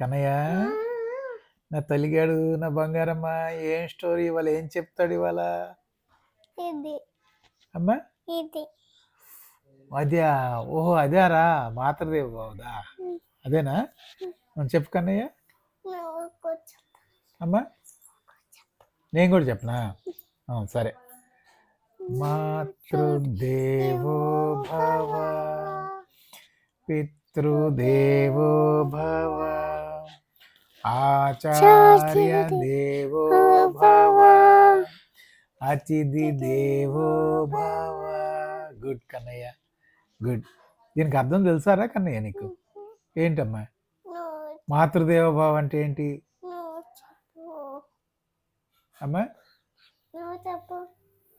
కన్నయ్య నా తల్లిగాడు నా బంగారమ్మ ఏం స్టోరీ ఇవాళ? ఏం చెప్తాడు ఇవాళ? ఇది. అమ్మా? ఇది. అదే ఓహో అదేరా మాతృదేవి బావుదా? అదేనా? చెప్పు కన్నయ్య. అమ్మా? నేను కూడా చెప్పనా? సరే. మాతృదేవో భవ. పితృదేవో భవ. ఆచార్య దేవో భవ అతిథి దేవో భవ గుడ్ కన్నయ్య. గుడ్ దీనికి అర్థం తెలుసారా కన్నయ్య నీకు? ఏంటమ్మా? నువ్వు మాతృదేవ భావ అంటే ఏంటి? అమ్మా?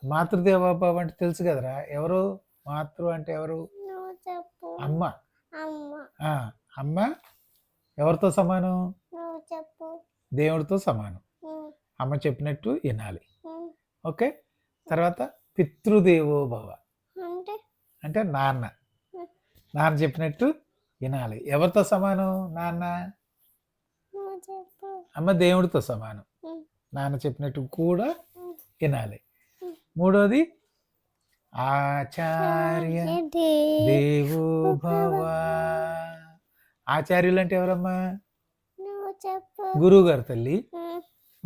మాతృదేవ భావ అంటే తెలుసు కదరా. ఎవరు? మాతృ అంటే ఎవరు? అమ్మ. అమ్మ. ఎవరితో సమానం? చెప్పు. దేవుడితో సమానం. అమ్మ చెప్పినట్టు వినాలి. ఓకే? తర్వాత పితృదేవో భవ. అంటే? అంటే నాన్న. నాన్న చెప్పినట్టు వినాలి. ఎవరితో సమానం నాన్న? అమ్మ దేవుడితో సమానం. నాన్న చెప్పినట్టు కూడా. వినాలి. మూడోది ఆచార్య దేవో భవ. ఆచార్యులు అంటే ఎవరమ్మా? గురువు గారు తల్లి.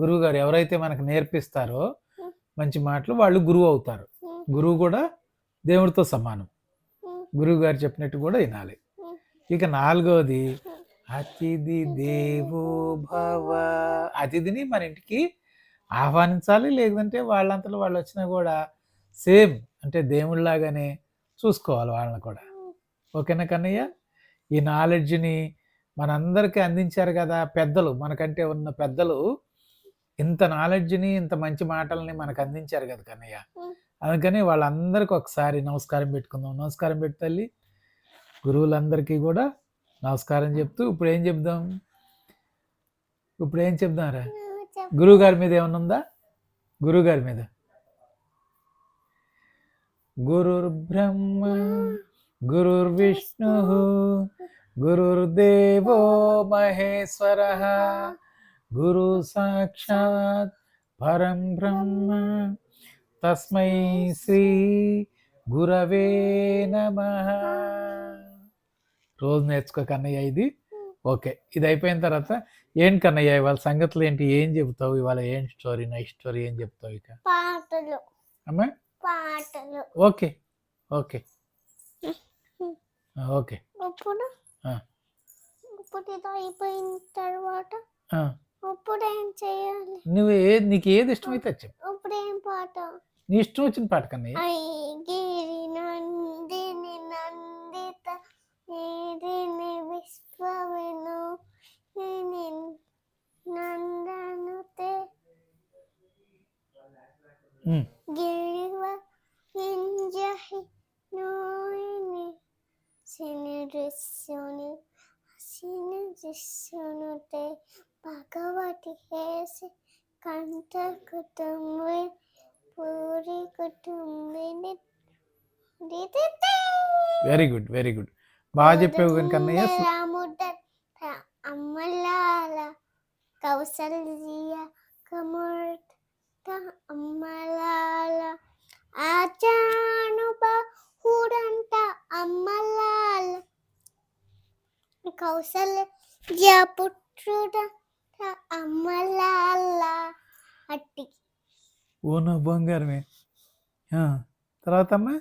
గురువు గారు ఎవరైతే మనకు నేర్పిస్తారో మంచి మాటలు వాళ్ళు గురువు అవుతారు. గురువు కూడా దేవుడితో సమానం. గురువు గారు చెప్పినట్టు కూడా వినాలి. ఇక నాలుగవది అతిథి దేవో భవ. అతిథిని మన ఇంటికి ఆహ్వానించాలి లేదంటే వాళ్ళంతలో వాళ్ళు వచ్చినా కూడా సేమ్ అంటే దేవుళ్ళలాగానే చూసుకోవాలి వాళ్ళని కూడా. ఓకేనా కన్నయ్య? ఈ నాలెడ్జ్ని మనందరికీ అందించారు కదా పెద్దలు మనకంటే ఉన్న పెద్దలు. ఇంత నాలెడ్జ్ని ఇంత మంచి మాటల్ని మనకు అందించారు కదా కన్నయ్య. అందుకని వాళ్ళందరికీ ఒకసారి నమస్కారం పెట్టుకుందాం. నమస్కారం పెట్టు తల్లి గురువులందరికీ కూడా నమస్కారం చెప్తూ ఇప్పుడు ఏం చెప్దాం? ఇప్పుడు ఏం చెప్దాంరా? గురువు గారి మీద ఏమన్నా ఉందా? గురువు గారి మీద. గురుర్ బ్రహ్మ గురుర్ విష్ణు గురుర్దేవో మహేశ్వర. గురు సాక్షాత్ పరం బ్రహ్మ. తస్మై శ్రీ గురవే నమ. రోజు నేర్చుకో కన్నయ్య ఇది. ఓకే ఇది అయిపోయిన తర్వాత ఏం కన్నయ్య ఇవాళ సంగతులు ఏంటి? ఏం చెబుతావు? ఇవాళ ఏం స్టోరీ నైట్ స్టోరీ ఏం చెప్తావు ఇక? పాటలు. అమ్మా? పాటలు. Okay okay. ఓకే. ఇప్పుడు. ఇప్పుడు ఇది అయిపోయిన తర్వాత ఇప్పుడు ఏం చేయాలి? నువ్వు ఏ నీకు ఏది ఇష్టమైతే చెప్పు. ఇప్పుడు ఏం పాట? నీ ఇష్టం వచ్చిన పాట కన్నయ్య ఐగిరి నందిని నందిత నీరిని విశ్వవిను నందనుతే. సిని దృశ్యునుతే భగవతి హేసి కంఠ కుటుంబి పూరి కుటుంబిని దిదితే. వెరీ గుడ్ వెరీ గుడ్ బాగా చెప్పావు కానీ కన్నయ్య సు- రాముడట అమ్మలాల కౌసల్య కముర్త అమ్మలాల ఆచానుబాహుడంట అమ్మలాల కౌసల్య అమ్మలాల అట్టి ఓ నా బంగారమే. తర్వాత అమ్మా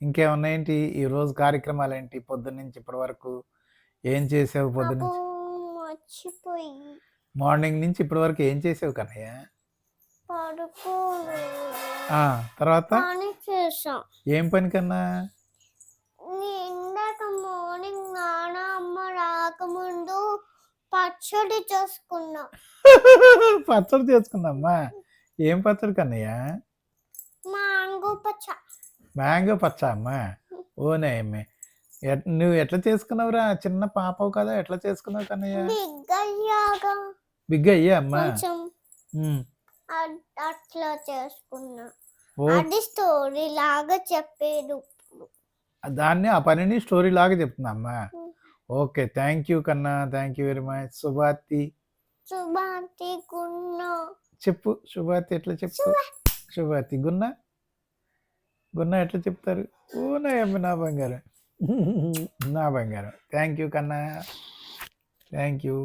ఇంకేమున్నాయేంటి? ఈ రోజు కార్యక్రమాలు ఏంటి పొద్దున్న నుంచి ఇప్పటి వరకు ఏం చేసావు పొద్దున్న మార్నింగ్ నుంచి ఇప్పటి వరకు ఏం చేసావు కన్నయ్య? తర్వాత? ఏం పని కన్నా? పచ్చడి చేసుకున్నా. పచ్చడి చేసుకుందమ్మా ఏం పచ్చడి కన్నయ్య? మ్యాంగో పచ్చ. మ్యాంగో పచ్చ అమ్మా? ఓనే అమ్మే ఎట్- నువ్వు ఎట్లా చేసుకున్నావురా? చిన్న పాపవు కదా ఎట్లా చేసుకున్నావు కన్నయ్య? బిగ్ అయ్యా అమ్మా? అట్లా చేసుకున్నా. అది స్టోరీ లాగా చెప్పేది దాన్ని ఆ పనిని స్టోరీ లాగా చెప్తున్నా అమ్మా. ఓకే. థ్యాంక్ యూ కన్నా. Thank you very much. Shubharthi. Shubhanti గున్న. చెప్పు. శుభార్తి ఎట్లా చెప్పు? శుభార్తి గున్న? గున్న ఎట్లా చెప్తారు? ఊనా అమ్మ నా బంగారం. నా బంగారం. థ్యాంక్ యూ కన్నా. Thank you.